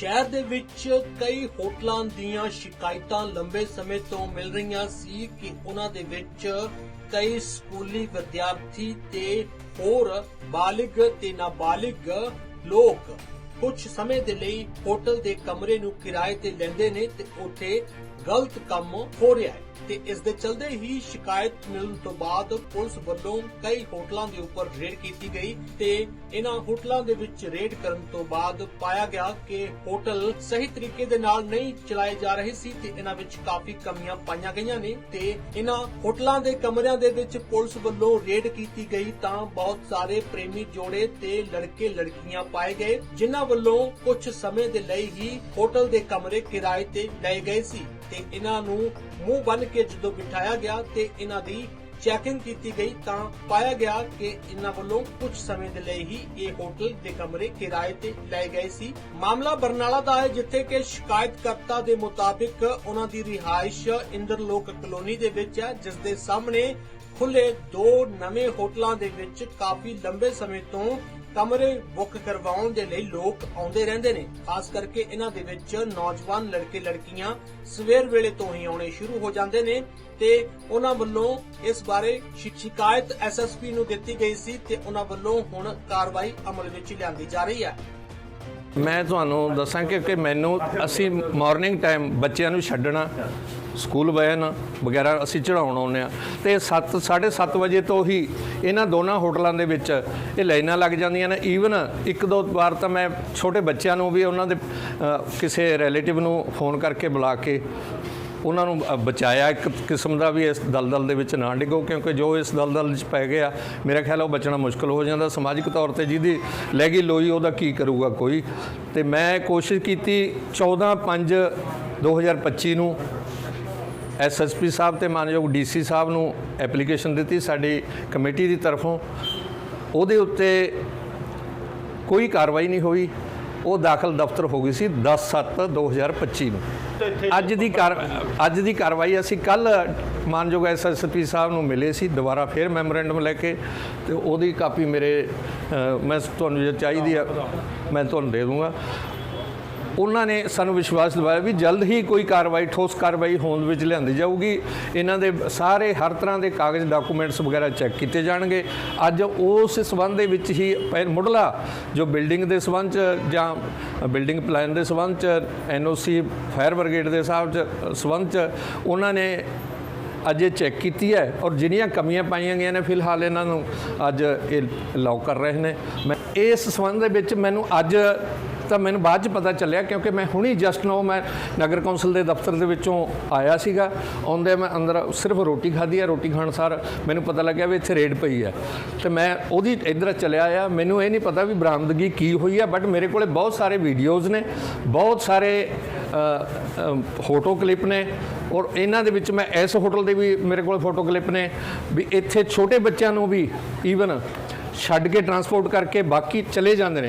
ਸ਼ਹਿਰ ਦੇ ਵਿੱਚ ਕਈ ਹੋਟਲਾਂ ਦੀਆਂ ਸ਼ਿਕਾਇਤਾਂ ਲੰਬੇ ਸਮੇਂ ਤੋਂ ਮਿਲ ਰਹੀਆਂ ਸੀ ਕਿ ਉਹਨਾਂ ਦੇ ਵਿੱਚ ਕਈ ਸਕੂਲੀ ਵਿਦਿਆਰਥੀ ਤੇ ਹੋਰ ਬਾਲਿਗ ਤੇ ਨਾਬਾਲਿਗ ਲੋਕ ਕੁਝ ਸਮੇਂ ਦੇ ਲਈ ਹੋਟਲ ਦੇ ਕਮਰੇ ਨੂੰ ਕਿਰਾਏ ਤੇ ਲੈਂਦੇ ਨੇ ਤੇ ਉੱਥੇ ਗਲਤ ਕੰਮ ਹੋ ਰਿਹਾ ਹੈ। ਤੇ ਇਸ ਦੇ ਚਲਦੇ ਹੀ ਸ਼ਿਕਾਇਤ ਮਿਲਣ ਤੋਂ ਬਾਅਦ ਪੁਲਿਸ ਵੱਲੋਂ ਕਈ ਹੋਟਲਾਂ ਦੇ ਉੱਪਰ ਰੇਡ ਕੀਤੀ ਗਈ ਤੇ ਇਹਨਾਂ ਹੋਟਲਾਂ ਦੇ ਵਿੱਚ ਰੇਡ ਕਰਨ ਤੋਂ ਬਾਅਦ ਪਾਇਆ ਗਿਆ ਕਿ ਹੋਟਲ ਸਹੀ ਤਰੀਕੇ ਦੇ ਨਾਲ ਨਹੀਂ ਚਲਾਏ ਜਾ ਰਹੇ ਸੀ ਤੇ ਇਹਨਾਂ ਵਿੱਚ ਕਾਫੀ ਕਮੀਆਂ ਪਾਈਆਂ ਗਈਆਂ ਨੇ ਤੇ ਇਹਨਾਂ ਹੋਟਲਾਂ ਦੇ ਕਮਰਿਆਂ ਦੇ ਵਿੱਚ ਪੁਲਿਸ ਵੱਲੋਂ ਰੇਡ ਕੀਤੀ ਗਈ ਤਾਂ ਬਹੁਤ ਸਾਰੇ ਪ੍ਰੇਮੀ ਜੋੜੇ ਤੇ ਲੜਕੇ ਲੜਕੀਆਂ ਪਾਏ ਗਏ, ਜਿਨ੍ਹਾਂ ਵੱਲੋਂ ਕੁਝ ਸਮੇਂ ਦੇ ਲਈ ਹੀ ਹੋਟਲ ਦੇ ਕਮਰੇ ਕਿਰਾਏ ਤੇ ਲਏ ਗਏ ਸੀ ਤੇ ਇਹਨਾਂ ਨੂੰ ਮੂੰਹ ਬੰਨ ਕੇ ਜਦੋਂ ਬਿਠਾਇਆ ਗਿਆ ਤੇ ਇਹਨਾਂ ਦੀ ਚੈਕਿੰਗ ਕੀਤੀ ਗਈ ਤਾਂ ਪਾਇਆ ਗਿਆ ਕਿ ਇਹਨਾਂ ਵੱਲੋਂ ਕੁਝ ਸਮੇਂ ਦੇ ਲਈ ਹੀ ਇਹ ਹੋਟਲ ਦੇ ਕਮਰੇ ਕਿਰਾਏ ਤੇ ਲਏ ਗਏ ਸੀ। ਮਾਮਲਾ ਬਰਨਾਲਾ ਦਾ ਹੈ, ਜਿੱਥੇ ਕਿ ਸ਼ਿਕਾਇਤਕਰਤਾ ਦੇ ਮੁਤਾਬਿਕ ਉਹਨਾਂ ਦੀ ਰਿਹਾਇਸ਼ ਇੰਦਰਲੋਕ ਕਲੋਨੀ ਦੇ ਵਿੱਚ ਹੈ, ਜਿਸ ਦੇ ਸਾਹਮਣੇ ਖੁੱਲੇ ਦੋ ਨਵੇਂ ਹੋਟਲਾਂ ਦੇ ਵਿੱਚ ਕਾਫੀ ਲੰਬੇ ਸਮੇਂ ਤੋਂ ਕਮਰੇ ਬੁੱਕ ਕਰਵਾਉਣ ਦੇ ਲਈ ਲੋਕ ਆਉਂਦੇ ਰਹਿੰਦੇ ਨੇ। ਖਾਸ ਕਰਕੇ ਇਹਨਾਂ ਦੇ ਵਿੱਚ ਨੌਜਵਾਨ ਲੜਕੇ ਲੜਕੀਆਂ ਸਵੇਰ ਵੇਲੇ ਤੋਂ ਹੀ ਆਉਣੇ ਸ਼ੁਰੂ ਹੋ ਜਾਂਦੇ ਨੇ ਤੇ ਉਹਨਾਂ ਵੱਲੋਂ ਇਸ ਬਾਰੇ ਸ਼ਿ- ਸ਼ਿਕਾਇਤ ਐਸਐਸਪੀ ਨੂੰ ਦਿੱਤੀ ਗਈ ਸੀ ਤੇ ਉਹਨਾਂ ਵੱਲੋਂ ਹੁਣ ਕਾਰਵਾਈ ਅਮਲ ਵਿੱਚ ਲਿਆਂਦੀ ਜਾ ਰਹੀ ਹੈ। ਮੈਂ ਤੁਹਾਨੂੰ ਦੱਸਾਂ ਕਿ ਕਿ ਮੈਨੂੰ ਅਸੀਂ ਮਾਰਨਿੰਗ ਟਾਈਮ ਬੱਚਿਆਂ ਨੂੰ ਛੱਡਣਾ ਸਕੂਲ ਵੈਨ ਵਗੈਰਾ ਅਸੀਂ ਚੜਾਉਣ ਆਉਂਦੇ ਆ ਤੇ 7 7:30 ਵਜੇ ਤੋਂ ਹੀ ਇਹਨਾਂ ਦੋਨਾਂ ਹੋਟਲਾਂ ਦੇ ਵਿੱਚ ਇਹ ਲਾਈਨਾਂ ਲੱਗ ਜਾਂਦੀਆਂ ਨੇ। ਈਵਨ ਇੱਕ ਦੋ ਵਾਰ ਤਾਂ ਮੈਂ ਛੋਟੇ ਬੱਚਿਆਂ ਨੂੰ ਵੀ ਉਹਨਾਂ ਦੇ ਕਿਸੇ ਰਿਲੇਟਿਵ ਨੂੰ ਫੋਨ ਕਰਕੇ ਬੁਲਾ ਕੇ ਉਹਨਾਂ ਨੂੰ ਬਚਾਇਆ। ਇੱਕ ਕਿਸਮ ਦਾ ਵੀ ਇਸ ਦਲਦਲ ਦੇ ਵਿੱਚ ਨਾ ਡਿੱਗੋ, ਕਿਉਂਕਿ ਜੋ ਇਸ ਦਲਦਲ ਵਿੱਚ ਪੈ ਗਿਆ, ਮੇਰਾ ਖਿਆਲ ਉਹ ਬਚਣਾ ਮੁਸ਼ਕਲ ਹੋ ਜਾਂਦਾ। ਸਮਾਜਿਕ ਤੌਰ ਤੇ ਜਿਹਦੀ ਲੈ ਗਈ ਲੋਈ, ਉਹਦਾ ਕੀ ਕਰੂਗਾ ਕੋਈ? ਤੇ ਮੈਂ ਕੋਸ਼ਿਸ਼ ਕੀਤੀ 14 5 2025 ਨੂੰ ਐਸਐਸਪੀ ਸਾਹਿਬ ਤੇ ਮਾਨਯੋਗ ਡੀਸੀ ਸਾਹਿਬ ਨੂੰ ਐਪਲੀਕੇਸ਼ਨ ਦਿੱਤੀ ਸਾਡੀ ਕਮੇਟੀ ਦੀ ਤਰਫੋਂ। ਉਹਦੇ ਉੱਤੇ ਕੋਈ ਕਾਰਵਾਈ ਨਹੀਂ ਹੋਈ। ਉਹ ਦਾਖਲ ਦਫ਼ਤਰ ਹੋ ਗਈ ਸੀ 10 7 2025 ਨੂੰ। ਅੱਜ ਦੀ ਅੱਜ ਦੀ ਕਾਰਵਾਈ ਅਸੀਂ ਕੱਲ ਮਾਨਯੋਗ ਐਸਐਸਪੀ ਸਾਹਿਬ ਨੂੰ ਮਿਲੇ ਸੀ ਦੁਬਾਰਾ ਫੇਰ ਮੈਮੋਰੈਂਡਮ ਲੈ ਕੇ। ਤੇ ਉਹਦੀ ਕਾਪੀ ਮੇਰੇ ਮੈਂ ਤੁਹਾਨੂੰ ਜੇ ਚਾਹੀਦੀ ਆ ਮੈਂ ਤੁਹਾਨੂੰ ਦੇ ਦੂੰਗਾ। ਉਹਨਾਂ ਨੇ ਸਾਨੂੰ ਵਿਸ਼ਵਾਸ ਦਿਵਾਇਆ ਵੀ ਜਲਦ ਹੀ ਕੋਈ ਕਾਰਵਾਈ, ਠੋਸ ਕਾਰਵਾਈ ਹੋਂਦ ਵਿੱਚ ਲਿਆਂਦੀ ਜਾਊਗੀ। ਇਹਨਾਂ ਦੇ ਸਾਰੇ ਹਰ ਤਰ੍ਹਾਂ ਦੇ ਕਾਗਜ਼, ਡਾਕੂਮੈਂਟਸ ਵਗੈਰਾ ਚੈੱਕ ਕੀਤੇ ਜਾਣਗੇ। ਅੱਜ ਉਸ ਸਬੰਧ ਦੇ ਵਿੱਚ ਹੀ ਪਹਿ- ਮੁੱਢਲਾ ਜੋ ਬਿਲਡਿੰਗ ਦੇ ਸਬੰਧ ਚ ਜਾਂ ਬਿਲਡਿੰਗ ਪਲਾਨ ਦੇ ਸਬੰਧ ਚ, ਐਨਓਸੀ, ਫਾਇਰ ਬ੍ਰਿਗੇਡ ਦੇ ਸਾਹਿਬ ਚ, ਸਬੰਧ ਚ ਉਹਨਾਂ ਨੇ ਅੱਜ ਇਹ ਚੈੱਕ ਕੀਤੀ ਹੈ ਔਰ ਜਿਹੜੀਆਂ ਕਮੀਆਂ ਪਾਈਆਂ ਗਈਆਂ ਨੇ, ਫਿਲਹਾਲ ਇਹਨਾਂ ਨੂੰ ਅੱਜ ਇਹ ਅਲਾਉ ਕਰ ਰਹੇ ਨੇ। ਮੈਂ ਇਸ ਸੰਬੰਧ ਦੇ ਵਿੱਚ ਮੈਨੂੰ ਅੱਜ ਤਾਂ ਮੈਨੂੰ ਬਾਅਦ ਚ ਪਤਾ ਚੱਲਿਆ ਕਿਉਂਕਿ ਮੈਂ ਹੁਣੀ ਜਸਟ ਨੋ ਮੈਂ ਨਗਰ ਕੌਂਸਲ ਦੇ ਦਫ਼ਤਰ ਦੇ ਵਿੱਚੋਂ ਆਇਆ ਸੀਗਾ। ਆਉਂਦੇ ਮੈਂ ਅੰਦਰ ਸਿਰਫ ਰੋਟੀ ਖਾਧੀ ਹੈ ਰੋਟੀ ਖਾਣ ਸਾਰ ਮੈਨੂੰ ਪਤਾ ਲੱਗਿਆ ਵੀ ਇੱਥੇ ਰੇਡ ਪਈ ਆ। ਤੇ ਮੈਂ ਉਹਦੀ ਇੱਧਰ ਚਲਿਆ ਆ। ਮੈਨੂੰ ਇਹ ਨਹੀਂ ਪਤਾ ਵੀ ਬਰਾਮਦਗੀ ਕੀ ਹੋਈ ਆ ਬਟ ਮੇਰੇ ਕੋਲੇ ਬਹੁਤ ਸਾਰੇ ਵੀਡੀਓਜ਼ ਨੇ, ਬਹੁਤ ਸਾਰੇ ਫੋਟੋ ਕਲਿੱਪ ਨੇ ਔਰ ਇਹਨਾਂ ਦੇ ਵਿੱਚ ਮੈਂ ਇਸ ਹੋਟਲ ਦੇ ਵੀ ਮੇਰੇ ਕੋਲ ਫੋਟੋ ਕਲਿੱਪ ਨੇ ਵੀ ਇੱਥੇ ਛੋਟੇ ਬੱਚਿਆਂ ਨੂੰ ਵੀ ਈਵਨ ਛੱਡ ਕੇ ਟਰਾਂਸਪੋਰਟ ਕਰਕੇ ਬਾਕੀ ਚਲੇ ਜਾਂਦੇ ਨੇ।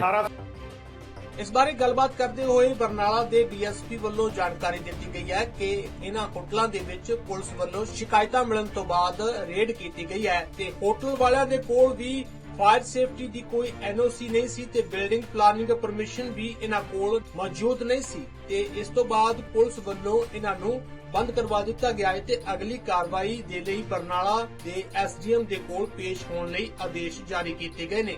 ਇਸ ਬਾਰੇ ਗੱਲਬਾਤ ਕਰਦੇ ਹੋਏ ਬਰਨਾਲਾ ਦੇ ਡੀਐਸਪੀ ਵੱਲੋਂ ਜਾਣਕਾਰੀ ਦਿੱਤੀ ਗਈ ਹੈ ਕਿ ਇਹਨਾਂ ਹੋਟਲਾਂ ਦੇ ਵਿੱਚ ਪੁਲਿਸ ਵੱਲੋਂ ਸ਼ਿਕਾਇਤਾਂ ਮਿਲਣ ਤੋਂ ਬਾਅਦ ਰੇਡ ਕੀਤੀ ਗਈ ਹੈ ਤੇ ਹੋਟਲ ਵਾਲਿਆਂ ਦੇ ਕੋਲ ਵੀ ਫਾਇਰ ਸੇਫਟੀ ਦੀ ਕੋਈ ਐਨਓਸੀ ਨਹੀਂ ਸੀ ਤੇ ਬਿਲਡਿੰਗ ਪਲਾਨਿੰਗ ਪਰਮਿਸ਼ਨ ਵੀ ਇਹਨਾਂ ਕੋਲ ਮੌਜੂਦ ਨਹੀਂ ਸੀ। ਤੇ ਇਸ ਤੋਂ ਬਾਅਦ ਪੁਲਿਸ ਵੱਲੋਂ ਇਹਨਾਂ ਨੂੰ ਬੰਦ ਕਰਵਾ ਦਿੱਤਾ ਗਿਆ ਹੈ ਤੇ ਅਗਲੀ ਕਾਰਵਾਈ ਦੇ ਲਈ ਬਰਨਾਲਾ ਦੇ ਐਸਡੀਐਮ ਦੇ ਕੋਲ ਪੇਸ਼ ਹੋਣ ਲਈ ਆਦੇਸ਼ ਜਾਰੀ ਕੀਤੇ ਗਏ ਨੇ।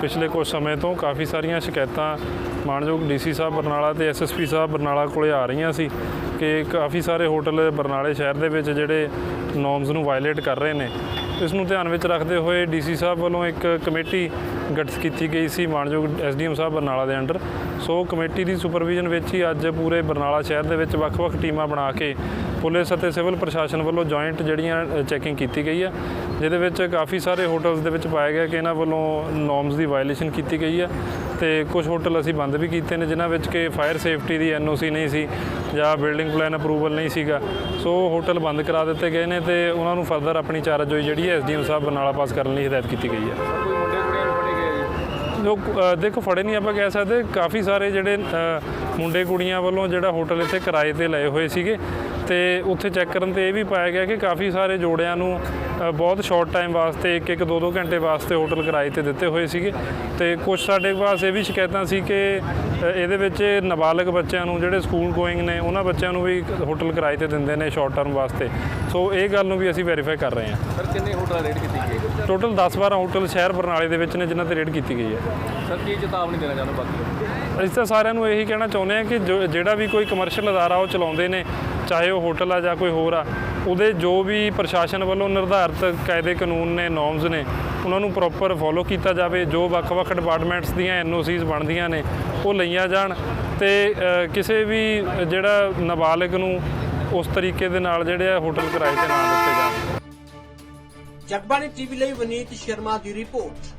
ਪਿਛਲੇ ਕੁਝ ਸਮੇਂ ਤੋਂ ਕਾਫੀ ਸਾਰੀਆਂ ਸ਼ਿਕਾਇਤਾਂ ਮਾਨਯੋਗ ਡੀਸੀ ਸਾਹਿਬ ਬਰਨਾਲਾ ਤੇ ਐਸਐਸਪੀ ਸਾਹਿਬ ਬਰਨਾਲਾ ਕੋਲੇ ਆ ਰਹੀਆਂ ਸੀ ਕਿ ਕਾਫੀ ਸਾਰੇ ਹੋਟਲ ਬਰਨਾਲੇ ਸ਼ਹਿਰ ਦੇ ਵਿੱਚ ਜਿਹੜੇ ਨੋਰਮਸ ਨੂੰ ਵਾਇਲੇਟ ਕਰ ਰਹੇ ਨੇ। ਇਸ ਨੂੰ ਧਿਆਨ ਵਿੱਚ ਰੱਖਦੇ ਹੋਏ ਡੀਸੀ ਸਾਹਿਬ ਵੱਲੋਂ ਇੱਕ ਕਮੇਟੀ ਗਠਿਤ ਕੀਤੀ ਗਈ ਸੀ ਮਾਨਯੋਗ ਐਸਡੀਐਮ ਸਾਹਿਬ ਬਰਨਾਲਾ ਦੇ ਅੰਡਰ। ਸੋ ਕਮੇਟੀ ਦੀ ਸੁਪਰਵਿਜ਼ਨ ਵਿੱਚ ਹੀ ਅੱਜ ਪੂਰੇ ਬਰਨਾਲਾ ਸ਼ਹਿਰ ਦੇ ਵਿੱਚ ਵੱਖ-ਵੱਖ ਟੀਮਾਂ ਬਣਾ ਕੇ ਪੁਲਿਸ ਅਤੇ ਸਿਵਲ ਪ੍ਰਸ਼ਾਸਨ ਵੱਲੋਂ ਜੁਆਇੰਟ ਜਿਹੜੀਆਂ ਚੈਕਿੰਗ ਕੀਤੀ ਗਈ ਆ। ਜਿਹਦੇ ਵਿੱਚ ਕਾਫੀ ਸਾਰੇ ਹੋਟਲਸ ਦੇ ਵਿੱਚ ਪਾਇਆ ਗਿਆ ਕਿ ਇਹਨਾਂ ਵੱਲੋਂ ਨੋਰਮਸ ਦੀ ਵਾਇਲੇਸ਼ਨ ਕੀਤੀ ਗਈ ਆ ਤੇ ਕੁਝ ਹੋਟਲ ਅਸੀਂ ਬੰਦ ਵੀ ਕੀਤੇ ਨੇ, ਜਿਨ੍ਹਾਂ ਵਿੱਚ ਕਿ ਫਾਇਰ ਸੇਫਟੀ ਦੀ ਐਨਓਸੀ ਨਹੀਂ ਸੀ ਜਾਂ ਬਿਲਡਿੰਗ ਪਲਾਨ ਅਪਰੂਵਲ ਨਹੀਂ ਸੀਗਾ। ਸੋ ਹੋਟਲ ਬੰਦ ਕਰਾ ਦਿੱਤੇ ਗਏ ਨੇ ਤੇ ਉਹਨਾਂ ਨੂੰ ਫਰਦਰ ਆਪਣੀ ਚਾਰਜ ਹੋਈ ਜਿਹੜੀ ਹੈ ਐਸਡੀਐਮ ਸਾਹਿਬ ਬਰਨਾਲਾ ਪਾਸ ਕਰਨ ਲਈ ਹਦਾਇਤ ਕੀਤੀ ਗਈ ਹੈ ਲੋਕ ਦੇਖੋ, ਫੜੇ ਨਹੀਂ ਆਪਾਂ ਕਹਿ ਸਕਦੇ। ਕਾਫੀ ਸਾਰੇ ਜਿਹੜੇ ਮੁੰਡੇ ਕੁੜੀਆਂ ਵੱਲੋਂ ਜਿਹੜਾ ਹੋਟਲ ਇੱਥੇ ਕਿਰਾਏ ਤੇ ਲਏ ਹੋਏ ਸੀਗੇ। ਤੇ ਉੱਥੇ ਚੈੱਕ ਕਰਨ ਤੇ ਇਹ ਵੀ ਪਾਇਆ ਗਿਆ ਕਿ ਕਾਫੀ ਸਾਰੇ ਜੋੜਿਆਂ ਨੂੰ ਬਹੁਤ ਸ਼ਾਰਟ ਟਾਈਮ ਵਾਸਤੇ ਇੱਕ ਇੱਕ ਦੋ ਦੋ ਘੰਟੇ ਵਾਸਤੇ ਹੋਟਲ ਕਿਰਾਏ ਤੇ ਦਿੱਤੇ ਹੋਏ ਸੀਗੇ ਤੇ ਕੁਝ ਸਾਡੇ ਪਾਸ ਇਹ ਵੀ ਸ਼ਿਕਾਇਤਾਂ ਸੀ ਕਿ ਇਹਦੇ ਵਿੱਚ ਨਾਬਾਲਗ ਬੱਚਿਆਂ ਨੂੰ ਜਿਹੜੇ ਸਕੂਲ ਗੋਇੰਗ ਨੇ ਉਹਨਾਂ ਬੱਚਿਆਂ ਨੂੰ ਵੀ ਹੋਟਲ ਕਿਰਾਏ ਤੇ ਦਿੰਦੇ ਨੇ ਸ਼ਾਰਟ ਟਰਮ ਵਾਸਤੇ ਸੋ ਇਹ ਗੱਲ ਨੂੰ ਵੀ ਅਸੀਂ ਵੈਰੀਫਾਈ ਕਰ ਰਹੇ ਹਾਂ ਸਰ ਕਿੰਨੇ ਹੋਟਲ ਰੇਡ ਕੀਤੀ ਗਈ ਹੈ? ਟੋਟਲ 10-12 ਹੋਟਲ ਸ਼ਹਿਰ ਬਰਨਾਲੇ ਦੇ ਵਿੱਚ ਨੇ ਜਿਨ੍ਹਾਂ ਤੇ ਰੇਡ ਕੀਤੀ ਗਈ ਹੈ ਸਰ ਕੀ ਚੇਤਾਵਨੀ ਦੇਣਾ ਚਾਹੁੰਦੇ ਹੋ ਬਾਕੀ? ਅਸੀਂ ਤਾਂ ਸਾਰਿਆਂ ਨੂੰ ਇਹੀ ਕਹਿਣਾ ਚਾਹੁੰਦੇ ਹਾਂ ਕਿ ਜਿਹੜਾ ਵੀ ਕੋਈ ਕਮਰਸ਼ੀਅਲ ਅਦਾਰਾ ਉਹ ਚਲਾਉਂਦੇ ਨੇ ਚਾਹੇ ਉਹ ਹੋਟਲ ਆ ਜਾਂ ਕੋਈ ਹੋਰ ਆ, ਉਹਦੇ ਜੋ ਵੀ ਪ੍ਰਸ਼ਾਸਨ ਵੱਲੋਂ ਨਿਰਧਾਰਿਤ ਕਾਇਦੇ ਕਾਨੂੰਨ ਨੇ ਨੋਰਮਸ ਨੇ, ਉਹਨਾਂ ਨੂੰ ਪ੍ਰੋਪਰ ਫੋਲੋ ਕੀਤਾ ਜਾਵੇ, ਜੋ ਵੱਖ-ਵੱਖ ਡਿਪਾਰਟਮੈਂਟਸ ਦੀਆਂ ਐਨਓਸੀਜ਼ ਬਣਦੀਆਂ ਨੇ, ਉਹ ਲਈਆਂ ਜਾਣ ਤੇ ਕਿਸੇ ਵੀ ਜਿਹੜਾ ਨਾਬਾਲਗ ਨੂੰ ਉਸ ਤਰੀਕੇ ਦੇ ਨਾਲ ਜਿਹੜੇ ਆ ਹੋਟਲ ਕਿਰਾਏ ਤੇ ਨਾ ਦਿੱਤੇ ਜਾਣ। ਜਗਬਾਣੀ ਟੀਵੀ ਲਈ ਵਨੀਤ ਸ਼ਰਮਾ ਦੀ ਰਿਪੋਰਟ।